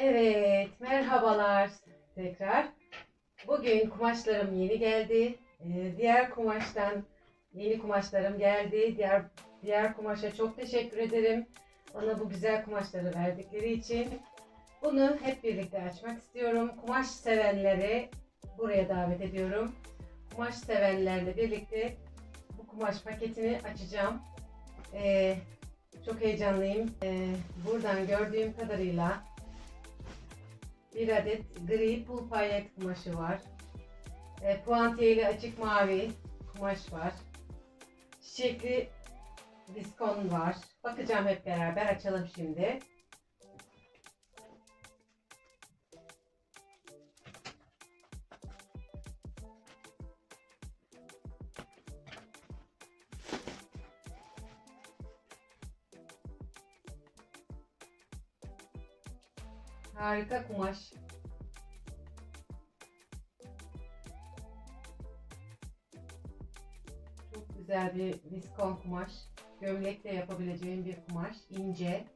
Evet, merhabalar tekrar. Bugün kumaşlarım yeni geldi. Ee, diğer kumaştan yeni kumaşlarım geldi. Diğer diğer kumaşa çok teşekkür ederim. Bana bu güzel kumaşları verdikleri için. Bunu hep birlikte açmak istiyorum. Kumaş sevenleri buraya davet ediyorum. Kumaş sevenlerle birlikte bu kumaş paketini açacağım. Ee, çok heyecanlıyım. Ee, buradan gördüğüm kadarıyla bir adet gri pul payet kumaşı var. E, puantiyeli açık mavi kumaş var. Çiçekli diskon var. Bakacağım hep beraber açalım şimdi. Harika kumaş. Çok güzel bir viskon kumaş. Gömlekle yapabileceğim bir kumaş. ince.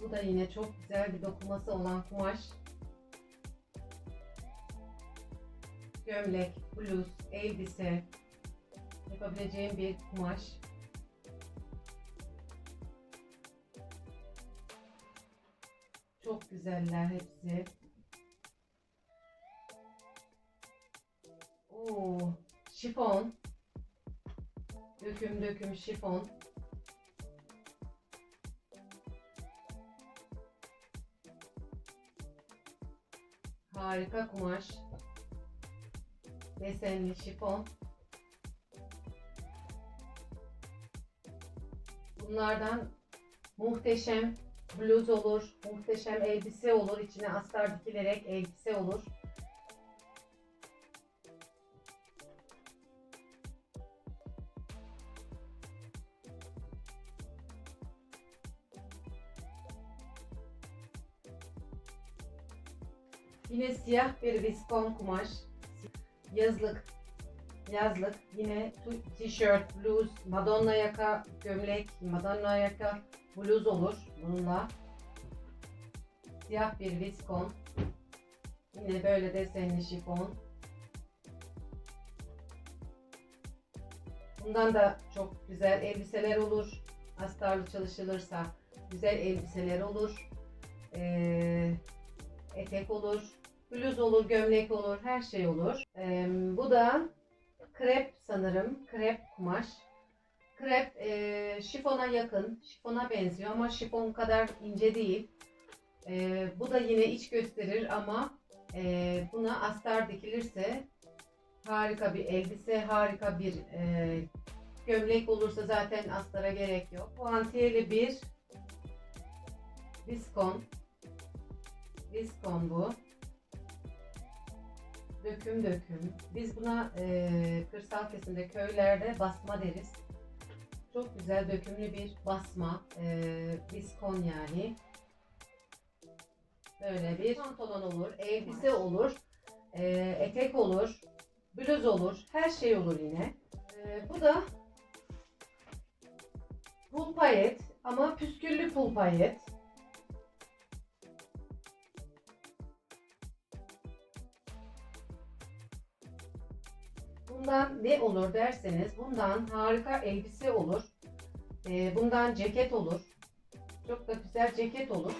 Bu da yine çok güzel bir dokuması olan kumaş. Gömlek, bluz, elbise yapabileceğim bir kumaş. Çok güzeller hepsi. Oo, şifon. Döküm döküm şifon. Harika kumaş desenli şifon. Bunlardan muhteşem bluz olur, muhteşem elbise olur. İçine astar dikilerek elbise olur. Yine siyah bir viskon kumaş yazlık yazlık yine tişört, bluz, madonna yaka, gömlek, madonna yaka, bluz olur bununla. Siyah bir viskon. Yine böyle desenli şifon. Bundan da çok güzel elbiseler olur. Astarlı çalışılırsa güzel elbiseler olur. Ee, etek olur. Bluz olur, gömlek olur, her şey olur. Ee, bu da krep sanırım. Krep kumaş. Krep e, şifona yakın. Şifona benziyor ama şifon kadar ince değil. Ee, bu da yine iç gösterir ama e, buna astar dikilirse harika bir elbise, harika bir e, gömlek olursa zaten astara gerek yok. Puantiyeli bir viskon. Viskon bu döküm döküm. Biz buna e, kırsal kesimde köylerde basma deriz. Çok güzel dökümlü bir basma. E, viskon yani. Böyle bir pantolon olur, elbise olur, e, etek olur, bluz olur, her şey olur yine. E, bu da pul payet ama püsküllü pul payet. Bundan ne olur derseniz bundan harika elbise olur. Ee, bundan ceket olur. Çok da güzel ceket olur.